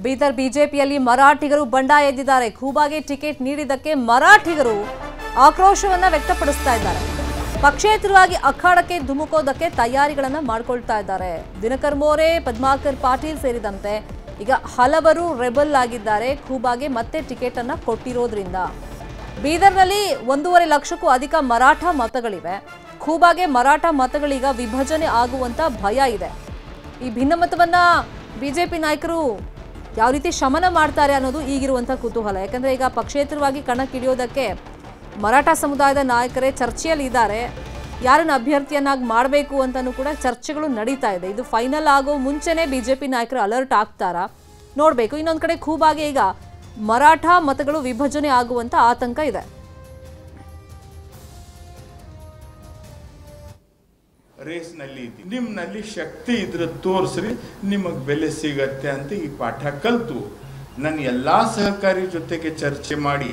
ಬೀದರ್ ಬಿಜೆಪಿಯಲ್ಲಿ ಮರಾಠಿಗರು ಬಂಡಾಯ ಎದ್ದಿದ್ದಾರೆ. ಖೂಬಾಗೆ ಟಿಕೆಟ್ ನೀಡಿದ್ದಕ್ಕೆ ಮರಾಠಿಗರು ಆಕ್ರೋಶವನ್ನ ವ್ಯಕ್ತಪಡಿಸ್ತಾ ಇದ್ದಾರೆ. ಪಕ್ಷೇತರವಾಗಿ ಅಖಾಡಕ್ಕೆ ಧುಮುಕೋದಕ್ಕೆ ತಯಾರಿಗಳನ್ನ ಮಾಡಿಕೊಳ್ತಾ ಇದ್ದಾರೆ. ದಿನಕರ್ ಮೋರೆ, ಪದ್ಮಾಕರ್ ಪಾಟೀಲ್ ಸೇರಿದಂತೆ ಈಗ ಹಲವರು ರೆಬಲ್ ಆಗಿದ್ದಾರೆ. ಖೂಬಾಗೆ ಮತ್ತೆ ಟಿಕೆಟ್ ಅನ್ನ ಕೊಟ್ಟಿರೋದ್ರಿಂದ ಬೀದರ್ನಲ್ಲಿ ಒಂದೂವರೆ ಲಕ್ಷಕ್ಕೂ ಅಧಿಕ ಮರಾಠ ಮತಗಳಿವೆ. ಖೂಬಾಗೆ ಮರಾಠ ಮತಗಳೀಗ ವಿಭಜನೆ ಆಗುವಂತ ಭಯ ಇದೆ. ಈ ಭಿನ್ನಮತವನ್ನ ಬಿಜೆಪಿ ನಾಯಕರು ಯಾವ ರೀತಿ ಶಮನ ಮಾಡ್ತಾರೆ ಅನ್ನೋದು ಈಗಿರುವಂಥ ಕುತೂಹಲ. ಯಾಕಂದರೆ ಈಗ ಪಕ್ಷೇತರವಾಗಿ ಕಣಕ್ಕಿಳಿಯೋದಕ್ಕೆ ಮರಾಠ ಸಮುದಾಯದ ನಾಯಕರೇ ಚರ್ಚೆಯಲ್ಲಿ ಇದ್ದಾರೆ. ಯಾರನ್ನು ಅಭ್ಯರ್ಥಿಯನ್ನಾಗಿ ಮಾಡಬೇಕು ಅಂತಲೂ ಕೂಡ ಚರ್ಚೆಗಳು ನಡೀತಾ ಇದೆ. ಇದು ಫೈನಲ್ ಆಗೋ ಮುಂಚೆನೇ ಬಿಜೆಪಿ ನಾಯಕರು ಅಲರ್ಟ್ ಆಗ್ತಾರಾ? ನೋಡಬೇಕು. ಇನ್ನೊಂದು ಕಡೆ ಖೂಬಾಗಿ ಈಗ ಮರಾಠ ಮತಗಳು ವಿಭಜನೆ ಆಗುವಂಥ ಆತಂಕ ಇದೆ. ರೇಸ್ನಲ್ಲಿ ಇದ್ದೀವಿ ನಿಮ್ಮಲ್ಲಿ ಶಕ್ತಿ ಇದ್ರೆ ತೋರಿಸ್ರಿ, ನಿಮಗೆ ಬೆಲೆ ಸಿಗತ್ತೆ ಅಂತ ಈ ಪಾಠ ಕಲಿತು. ನನ್ನ ಎಲ್ಲ ಸಹಕಾರಿ ಜೊತೆಗೆ ಚರ್ಚೆ ಮಾಡಿ,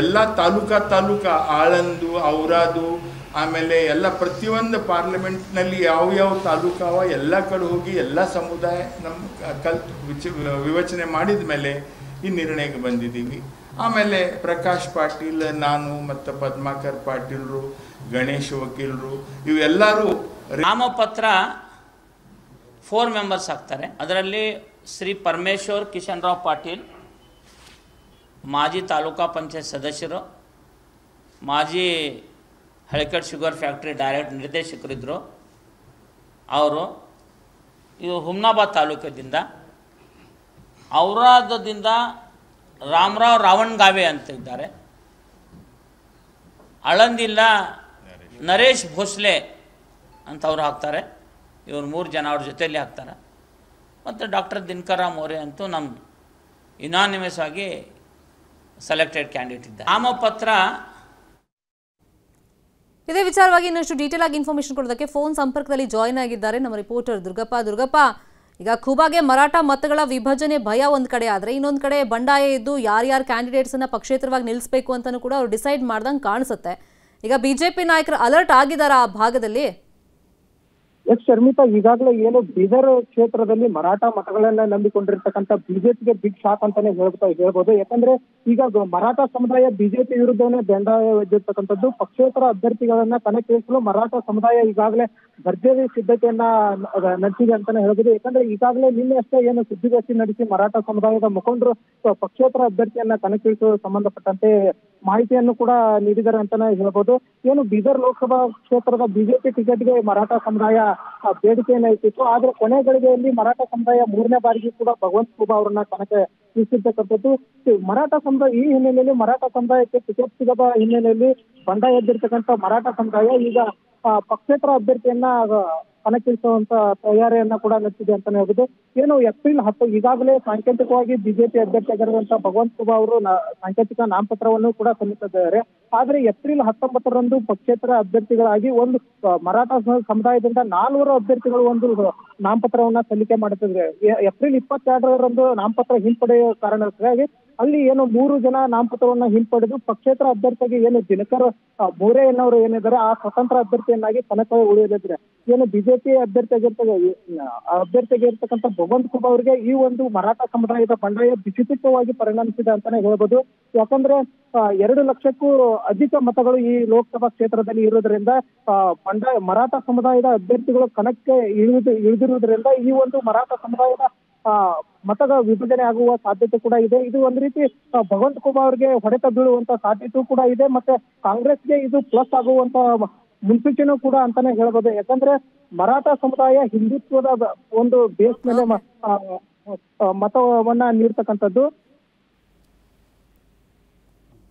ಎಲ್ಲ ತಾಲೂಕಾ ತಾಲೂಕಾ ಆಳಂದು, ಔರಾದು, ಆಮೇಲೆ ಎಲ್ಲ ಪ್ರತಿಯೊಂದು ಪಾರ್ಲಿಮೆಂಟ್ನಲ್ಲಿ ಯಾವ ಯಾವ ತಾಲೂಕಾವ ಎಲ್ಲ ಕಡೆ ಹೋಗಿ ಎಲ್ಲ ಸಮುದಾಯ ನಮ್ಮ ಕಲ್ತು ವಿಚ, ವಿವಚನೆ ಮಾಡಿದ ಮೇಲೆ ಈ ನಿರ್ಣಯಕ್ಕೆ ಬಂದಿದ್ದೀವಿ. ಆಮೇಲೆ ಪ್ರಕಾಶ್ ಪಾಟೀಲ್, ನಾನು ಮತ್ತು ಪದ್ಮಾಕರ್ ಪಾಟೀಲ್ರು, ಗಣೇಶ್ ವಕೀಲರು, ಇವೆಲ್ಲರೂ ನಾಮಪತ್ರ ಫೋರ್ ಮೆಂಬರ್ಸ್ ಆಗ್ತಾರೆ. ಅದರಲ್ಲಿ ಶ್ರೀ ಪರಮೇಶ್ವರ್, ಕಿಶನ್ ರಾವ್ ಪಾಟೀಲ್, ಮಾಜಿ ತಾಲೂಕಾ ಪಂಚಾಯತ್ ಸದಸ್ಯರು, ಮಾಜಿ ಹಳಿಕಟ್ ಶುಗರ್ ಫ್ಯಾಕ್ಟ್ರಿ ಡೈರೆಕ್ಟ್ ನಿರ್ದೇಶಕರಿದ್ದರು ಅವರು ಇದು ಹುಮ್ನಾಬಾದ್ ತಾಲೂಕದಿಂದ ಔರಾದದಿಂದ ರಾಮರಾವ್ ರಾವಣ್ಗಾವೆ ಅಂತ ಇದ್ದಾರೆ. ಅಳಂದಿಲ್ಲ ನರೇಶ್ ಭೋಸ್ಲೆ ಅಂತ ಹಾಕ್ತಾರೆ. ಇವ್ರು ಮೂರು ಜನ ಅವ್ರ ಜೊತೆಯಲ್ಲಿ ಹಾಕ್ತಾರೆ. ಮತ್ತು ಡಾಕ್ಟರ್ ದಿನಕರ ಮೋರೆ ಅಂತೂ ನಮ್ಮ ಇನಾನಿಮಸ್ ಆಗಿ ಸೆಲೆಕ್ಟೆಡ್ ಕ್ಯಾಂಡಿಡೇಟ್ ಇದ್ದಾರೆ. ನಾಮಪತ್ರ ಇದೇ ವಿಚಾರವಾಗಿ ಇನ್ನಷ್ಟು ಡೀಟೇಲ್ ಆಗಿ ಇನ್ಫಾರ್ಮೇಶನ್ ಕೊಡೋದಕ್ಕೆ ಫೋನ್ ಸಂಪರ್ಕದಲ್ಲಿ ಜಾಯ್ನ್ ಆಗಿದ್ದಾರೆ ನಮ್ಮ ರಿಪೋರ್ಟರ್ ದುರ್ಗಪ್ಪ. ದುರ್ಗಪ್ಪ, ಈಗ ಖುಬಾಗೆ ಮರಾಠ ಮತಗಳ ವಿಭಜನೆ ಭಯ ಒಂದು ಕಡೆ ಆದರೆ ಇನ್ನೊಂದು ಕಡೆ ಬಂಡಾಯ ಇದ್ದು ಯಾರ್ಯಾರು ಕ್ಯಾಂಡಿಡೇಟ್ಸನ್ನು ಪಕ್ಷೇತರವಾಗಿ ನಿಲ್ಲಿಸಬೇಕು ಅಂತಲೂ ಕೂಡ ಅವ್ರು ಡಿಸೈಡ್ ಮಾಡ್ದಂಗೆ ಕಾಣಿಸುತ್ತೆ. ಈಗ ಬಿಜೆಪಿ ನಾಯಕರು ಅಲರ್ಟ್ ಆಗಿದ್ದಾರೆ ಆ ಭಾಗದಲ್ಲಿ? ಎಸ್ ಶರ್ಮಿತಾ, ಈಗಾಗಲೇ ಏನು ಬೀದರ್ ಕ್ಷೇತ್ರದಲ್ಲಿ ಮರಾಠ ಮತಗಳನ್ನ ನಂಬಿಕೊಂಡಿರ್ತಕ್ಕಂಥ ಬಿಜೆಪಿಗೆ ಬಿಗ್ ಶಾಕ್ ಅಂತಾನೆ ಹೇಳ್ತಾ ಹೇಳ್ಬೋದು. ಯಾಕಂದ್ರೆ ಈಗ ಮರಾಠ ಸಮುದಾಯ ಬಿಜೆಪಿ ವಿರುದ್ಧನೇ ಬೆಂಡ ಎದ್ದಿರ್ತಕ್ಕಂಥದ್ದು. ಪಕ್ಷೇತರ ಅಭ್ಯರ್ಥಿಗಳನ್ನ ಕಣಕ್ಕಿಳಿಸಲು ಮರಾಠ ಸಮುದಾಯ ಈಗಾಗಲೇ ಭರ್ಜರಿ ಸಿದ್ಧತೆಯನ್ನ ನಡೆಸಿದೆ ಅಂತಾನೆ ಹೇಳ್ಬೋದು. ಯಾಕಂದ್ರೆ ಈಗಾಗಲೇ ನಿನ್ನೆ ಅಷ್ಟೇ ಏನು ಸುದ್ದಿಗೋಷ್ಠಿ ನಡೆಸಿ ಮರಾಠ ಸಮುದಾಯದ ಮುಖಂಡರು ಪಕ್ಷೇತರ ಅಭ್ಯರ್ಥಿಯನ್ನ ಕಣಕ್ಕಿಳಿಸುವ ಸಂಬಂಧಪಟ್ಟಂತೆ ಮಾಹಿತಿಯನ್ನು ಕೂಡ ನೀಡಿದ್ದಾರೆ ಅಂತಾನೆ ಹೇಳ್ಬೋದು. ಏನು ಬೀದರ್ ಲೋಕಸಭಾ ಕ್ಷೇತ್ರದ ಬಿಜೆಪಿ ಟಿಕೆಟ್ಗೆ ಮರಾಠ ಸಮುದಾಯ ಬೇಡಿಕೆಯನ್ನ ಇಟ್ಟಿತ್ತು. ಆದ್ರೆ ಕೊನೆ ಗಳಿಗೆಯಲ್ಲಿ ಮರಾಠ ಸಮುದಾಯ ಮೂರನೇ ಬಾರಿಗೆ ಕೂಡ ಭಗವಂತ ಖೂಬಾ ಅವರನ್ನ ಕಣಕ್ಕೆ ಇಳಿಸಿರ್ತಕ್ಕಂಥದ್ದು. ಮರಾಠ ಸಮುದಾಯ, ಈ ಹಿನ್ನೆಲೆಯಲ್ಲಿ ಮರಾಠ ಸಮುದಾಯಕ್ಕೆ ಟಿಕೆಟ್ ಸಿಗದ ಹಿನ್ನೆಲೆಯಲ್ಲಿ ಬಂಡಾಯ ಎದ್ದಿರ್ತಕ್ಕಂಥ ಮರಾಠ ಸಮುದಾಯ ಈಗ ಪಕ್ಷೇತರ ಅಭ್ಯರ್ಥಿಯನ್ನ ಕಣಕ್ಕಿಳಿಸುವಂತ ತಯಾರಿಯನ್ನ ಕೂಡ ನಡೆಸಿದೆ ಅಂತಾನೆ ಹೇಳ್ಬೋದು. ಏನು ಏಪ್ರಿಲ್ ಹತ್ತು ಈಗಾಗಲೇ ಸಾಂಕೇತಿಕವಾಗಿ ಬಿಜೆಪಿ ಅಭ್ಯರ್ಥಿಯಾಗಿರುವಂತ ಭಗವಂತ ಖೂಬಾ ಅವರು ಸಾಂಕೇತಿಕ ನಾಮಪತ್ರವನ್ನು ಕೂಡ ಸಲ್ಲಿಸಿದ್ದಾರೆ ಆದ್ರೆ ಏಪ್ರಿಲ್ ಹತ್ತೊಂಬತ್ತರಂದು ಪಕ್ಷೇತರ ಅಭ್ಯರ್ಥಿಗಳಾಗಿ ಒಂದು ಮರಾಠ ಸಮುದಾಯದಿಂದ ನಾಲ್ವರು ಅಭ್ಯರ್ಥಿಗಳು ಒಂದು ನಾಮಪತ್ರವನ್ನ ಸಲ್ಲಿಕೆ ಮಾಡುತ್ತಿದ್ರೆ ಏಪ್ರಿಲ್ ಇಪ್ಪತ್ತೆರಡರಂದು ನಾಮಪತ್ರ ಹಿಂಪಡೆಯುವ ಕಾರಣಕ್ಕಾಗಿ ಅಲ್ಲಿ ಏನು ಮೂರು ಜನ ನಾಮಪತ್ರವನ್ನ ಹಿಂಪಡೆದು ಪಕ್ಷೇತರ ಅಭ್ಯರ್ಥಿಗೆ ಏನು ದಿನಕರ್ ಬೋರೆ ಎನ್ನವರು ಏನಿದ್ದಾರೆ, ಆ ಸ್ವತಂತ್ರ ಅಭ್ಯರ್ಥಿಯನ್ನಾಗಿ ಕನಕ ಉಳಿಯಲಿದ್ದಾರೆ ಏನು ಬಿಜೆಪಿ ಅಭ್ಯರ್ಥಿಯಾಗಿರ್ತದೆ ಅಭ್ಯರ್ಥಿಗೆ ಇರ್ತಕ್ಕಂಥ ಭಗವಂತ ಕುಮಾರ್ ಅವರಿಗೆ ಈ ಒಂದು ಮರಾಠ ಸಮುದಾಯದ ಬಂಡಾಯ ಬಿಸಿಪಿತ್ತವಾಗಿ ಪರಿಣಮಿಸಿದೆ ಅಂತಾನೆ ಹೇಳ್ಬೋದು. ಯಾಕಂದ್ರೆ ಎರಡು ಲಕ್ಷಕ್ಕೂ ಅಧಿಕ ಮತಗಳು ಈ ಲೋಕಸಭಾ ಕ್ಷೇತ್ರದಲ್ಲಿ ಇರುವುದರಿಂದ ಬಂಡಾಯ ಮರಾಠ ಸಮುದಾಯದ ಅಭ್ಯರ್ಥಿಗಳು ಕಣಕ್ಕೆ ಇಳಿದು, ಇಳಿದಿರುವುದರಿಂದ ಈ ಒಂದು ಮರಾಠ ಸಮುದಾಯದ ಮತಗಳ ವಿಭಜನೆ ಆಗುವ ಸಾಧ್ಯತೆ ಕೂಡ ಇದೆ. ಇದು ಒಂದ್ ರೀತಿ ಭಗವಂತ ಕುಮಾರ್ಗೆ ಹೊಡೆತ ಬೀಳುವಂತ ಸಾಧ್ಯತೆ ಕೂಡ ಇದೆ. ಮತ್ತೆ ಕಾಂಗ್ರೆಸ್ಗೆ ಇದು ಪ್ಲಸ್ ಆಗುವಂತ ಮುನ್ಸೂಚನೆ ಕೂಡ ಅಂತಾನೆ ಹೇಳ್ಬೋದು. ಯಾಕಂದ್ರೆ ಮರಾಠ ಸಮುದಾಯ ಹಿಂದುತ್ವದ ಒಂದು ಬೇಸ್ ಮೇಲೆ ಮತವನ್ನ ನೀಡ್ತಕ್ಕಂಥದ್ದು.